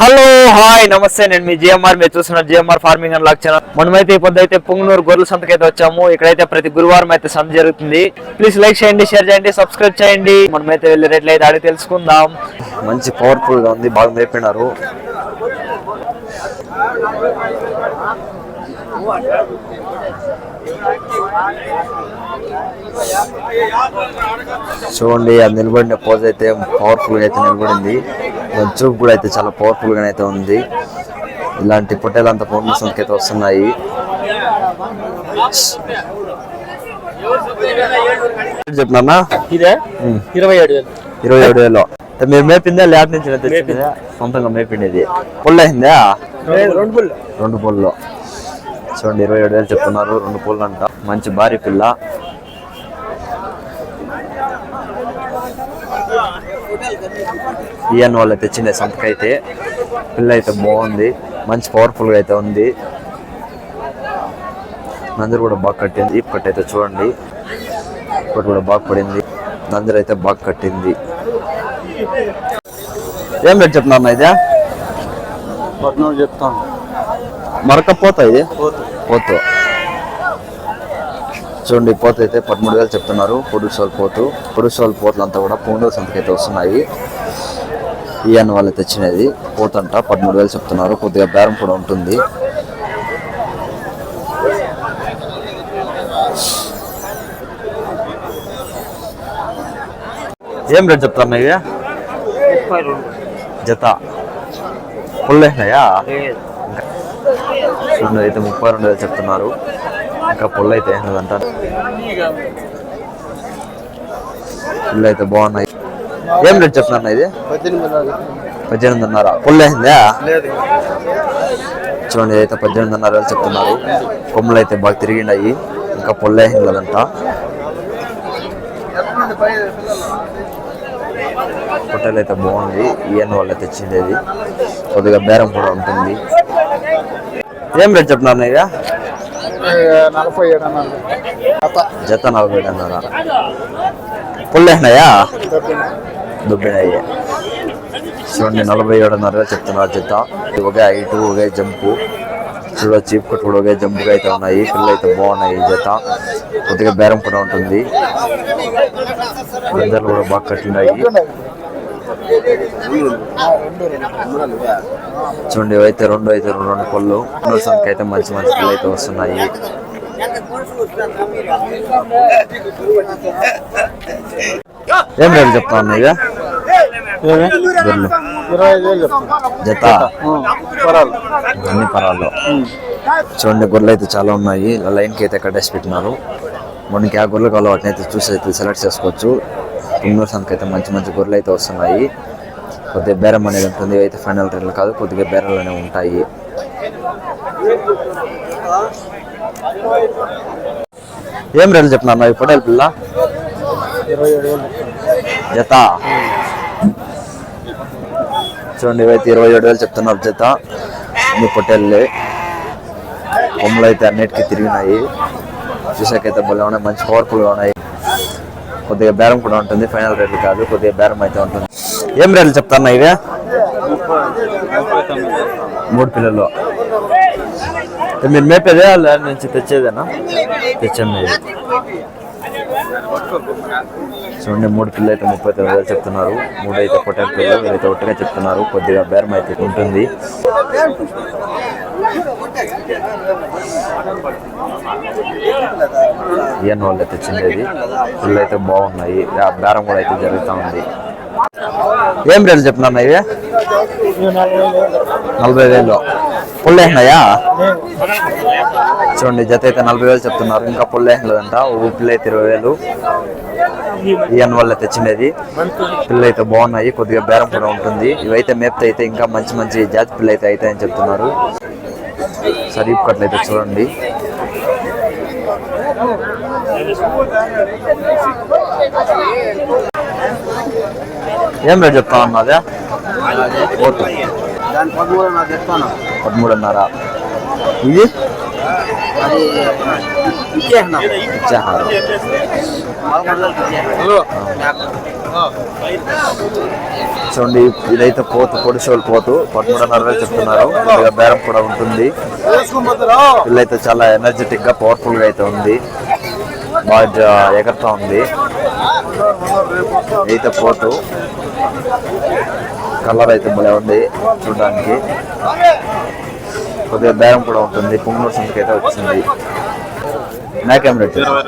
Hello hi నమస్తే నేను మీ GMR. మీరు చూస్తున్నారు GMR farming and lock channel. మనమైతే ఈ పొద్దు అయితే పుంగనూరు గొర్రెల సంతకి అయితే వచ్చాము. ఇక్కడైతే ప్రతి గురువారం అయితే సంత జరుగుతుంది. ప్లీజ్ లైక్ చేయండి షేర్ చేయండి సబ్స్క్రైబ్ చేయండి. మనమైతే వెళ్ళే రేట్లు అయితే అడిగి తెలుసుకుందాం. మంచి పవర్ఫుల్గా ఉంది బాగా మేపినారు చూడండి అది నిలబడిన పోజ్ అయితే పవర్ఫుల్గా అయితే నిలబడింది. దాని చూపు కూడా అయితే చాలా పవర్ఫుల్గా అయితే ఉంది. ఇలాంటి పొట్టేలంతా పౌర్ణ సంఖ్య అయితే వస్తున్నాయి. చెప్పినా ఇదే? ఇరవై ఏడు వేలు. ఇరవై ఏడు వేలు. మీరు మేపిందా? ల్యాబ్ నుంచి సొంతంగా మేపిండేది. పుల్ల అయిందా? రెండు పుల్లు రెండు పుల్లు. చూడండి ఇరవై ఏడు వేలు చెప్తున్నారు. రెండు పుల్లు అంట మంచి భారీ పిల్ల. ఈఎన్ వాళ్ళు తెచ్చిండే సంతకైతే. పిల్ల అయితే బాగుంది. మంచి పవర్ఫుల్గా అయితే ఉంది. నందరు కూడా బాగా కట్టింది. ఈ కట్ అయితే చూడండి. ఒకటి కూడా బాగా పడింది. నందరు అయితే బాగా కట్టింది. ఏం రేట్ చెప్తున్నా ఇదే? పద్నాలుగు చెప్తాను. మరక పోతా ఇది? పోతు. చూడండి పోత అయితే పదమూడు వేలు చెప్తున్నారు. పొడుసోలు పోతు. పొడుసోలు పోతులు అంతా కూడా పూండూరు సంతకైతే వస్తున్నాయి. ఈఎన్ వాళ్ళు తెచ్చినది. పోతంట పదమూడు వేలు చెప్తున్నారు. కొద్దిగా బేరం కూడా ఉంటుంది. ఏం రేట్ చెప్తాను ఇవి జత. పుల్లేనాయా చూడండి అయితే ముప్పై రెండు వేలు చెప్తున్నారు. ఇంకా పుల్ల అయితే అదంతా. పుల్ల అయితే బాగున్నాయి. ఏం రేట్ చెప్తున్నా ఇది? పద్దెనిమిది పద్దెనిమిదిన్నర. పుల్ల అయిందా చూడండి అయితే పద్దెనిమిదిన్నర అని చెప్తున్నారు. కొమ్మలు అయితే బాగా తిరిగిండాయి. ఇంకా పుల్ల అయిందంట హోటల్ అయితే బాగుంది ఈఎన్ వాళ్ళు తెచ్చిండేది. కొద్దిగా బేరం కూడా ఉంటుంది. ఏం రేట్ చెప్తున్నారు ఇక నలభై ఏడు అన్నారు. జత. జత నలభై ఏడు అన్నారు? పుల్లేనాయా దుబ్బినాయి చూడండి నలభై ఏడున్నర చెప్తున్నారు జత. ఒకే హైట్ ఒకే జంపు. చీప్ కట్ కూడా ఒకే జంపుగా అయితే ఉన్నాయి. పిల్లలు అయితే బాగున్నాయి ఈ జత. కొద్దిగా బేరం కూడా ఉంటుంది. గంజాలు కూడా బాగా కట్టినాయి చూడండి ఇవైతే రెండు అయితే రెండు రెండు పళ్ళు. రెండు సంఖ్య అయితే మంచి మంచి పిల్లలు అయితే వస్తున్నాయి. ఏం రేటు చెప్తా ఉన్నాయి ఇక జత? అన్ని పరాలు చూడండి గొర్రెలు అయితే చాలా ఉన్నాయి. లైన్కి అయితే కట్టేసి పెట్టినారు. మనకి ఆ గొర్రెలు కావాలి వాటిని అయితే చూసి అయితే సెలెక్ట్ చేసుకోవచ్చు. పుంగూరు సంతకి అయితే మంచి మంచి గొర్రెలు అయితే వస్తున్నాయి. కొద్దిగా బేరం అనేది ఉంటుంది. అయితే ఫైనల్ రేట్లు కాదు కొద్దిగా బేరాలు అనేవి ఉంటాయి. ఏం రేట్లు చెప్తున్నా ఈ ఫోటోలు పిల్ల? జత. చూడండి ఇవైతే ఇరవై ఏడు వేలు చెప్తున్నారు జత. మీ పొట్టేళ్ళే కొమ్మలు అయితే అన్నిటికీ తిరిగినాయి. చూసాకైతే భలే ఉన్నాయి మంచి పవర్ఫుల్గా ఉన్నాయి. కొద్దిగా బేరం కూడా ఉంటుంది ఫైనల్ రేట్లు కాదు కొద్దిగా బేరం అయితే ఉంటుంది. ఏం రేట్లు చెప్తాను ఇవే? మూడు పిల్లలు. మీరు మేపేదే వాళ్ళ నుంచి తెచ్చేదేనా? తెచ్చాను చూడండి మూడు పిల్లలు అయితే ముప్పై తొమ్మిది వేలు చెప్తున్నారు. మూడు అయితే పొట్టేల పిల్లలు అయితే ఒట్టుగా చెప్తున్నారు. కొద్దిగా బేరం అయితే ఉంటుంది. ఇయన్ వాళ్ళు తెచ్చిండేది. పిల్లలు అయితే బాగున్నాయి. ఆ బేరం కూడా అయితే జరుగుతూ ఉంది. ఏం రేట్లు చెప్తున్నా ఇవి? నలభై వేలు. నలభై పుల్లేసినాయా చూడండి జత అయితే నలభై వేలు చెప్తున్నారు. ఇంకా పుల్లేసినదంట ఓ పిల్ల అయితే ఇరవై వేలు. ఈయన వల్ల తెచ్చినది పిల్లలు అయితే బాగున్నాయి. కొద్దిగా బేరం కూడా ఉంటుంది. ఇవైతే మేపుతే అయితే ఇంకా మంచి మంచి జాతి పిల్ల అయితే అవుతాయని చెప్తున్నారు. సరీఫ్ కట్లు అయితే చూడండి. ఏం రేట్ చెప్తా ఉన్నదే ఓకే. పదమూడున్నర. ఇది? ఇచ్చేహారు చూడండి ఇదైతే పోతు పొడిసోలు పోతు. పదమూడున్నర చెప్తున్నారు. బేరం కూడా ఉంటుంది. వీళ్ళైతే చాలా ఎనర్జెటిక్గా పవర్ఫుల్గా అయితే ఉంది. బాగా ఎగరుతా ఉంది. అయితే పోతు. కలర్ అయితే భలే ఉంది చూడడానికి. కొద్దిగా దారం కూడా ఉంటుంది. పుంగనూరు సంతకి అయితే వచ్చింది. నాకేం రేట్ ఇరవై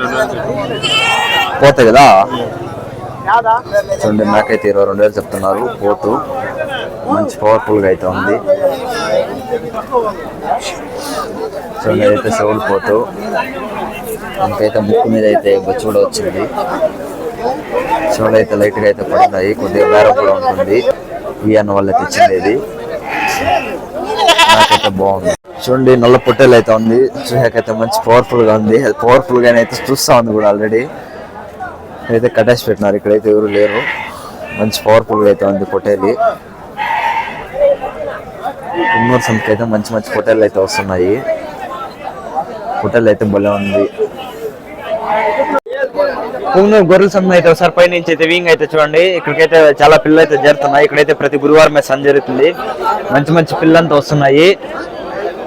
పోతాయి కదా? చూడండి నాకైతే ఇరవై రెండు వేలు చెప్తున్నారు. పోతు మంచి పవర్ఫుల్గా అయితే ఉంది. చూడండి అయితే సెవులు పోతు. ఇంకైతే ముక్కు మీద అయితే బొచ్చు కూడా వచ్చింది. చెవులు అయితే లైట్గా అయితే పడుతున్నాయి కొద్దిగా బేరం కూడా ఉంటుంది. ఈ అన్న వల్ల తెచ్చింది ఇది నాకైతే బాగుంది. చూడండి నల్ల పొట్టేలు అయితే ఉంది. చూసాకైతే మంచి పవర్ఫుల్గా ఉంది. అది పవర్ఫుల్ అయితే చూస్తా ఉంది కూడా ఆల్రెడీ అయితే కట్టేసి పెట్టినారు. ఇక్కడైతే ఎవరు లేరు. మంచి పవర్ఫుల్గా అయితే ఉంది పొట్టేలి. ఉన్నూరు అయితే మంచి మంచి పొట్టేలు అయితే వస్తున్నాయి. పొట్టేలు అయితే భలే ఉంది. పుంగనూరు గొర్రెల సంత అయితే ఒకసారి పై నుంచి అయితే వీంగ్ అయితే చూడండి. ఇక్కడికైతే చాలా పిల్లలు అయితే జరుగుతున్నాయి ఇక్కడైతే ప్రతి గురువారం సంత జరుగుతుంది. మంచి మంచి పిల్లలంతా వస్తున్నాయి.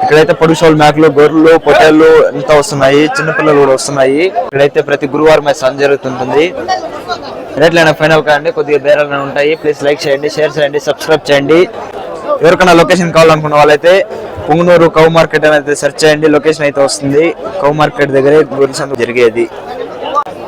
ఇక్కడైతే పొడుసోళ్ళు మేకలు గొర్రెలు పొట్టేళ్ళు అంతా వస్తున్నాయి. చిన్నపిల్లలు కూడా వస్తున్నాయి. ఇక్కడైతే ప్రతి గురువారం సంత జరుగుతుంటుంది. రేట్లైనా ఫైనల్ కాండి కొద్దిగా బేరాలు ఉంటాయి. ప్లీజ్ లైక్ చేయండి షేర్ చేయండి సబ్స్క్రైబ్ చేయండి. ఎవరికైనా లొకేషన్ కావాలనుకున్న వాళ్ళైతే పుంగనూరు కౌ మార్కెట్ అని అయితే సెర్చ్ చేయండి. లొకేషన్ అయితే వస్తుంది. కౌ మార్కెట్ దగ్గరే గొర్రెల జరిగేది.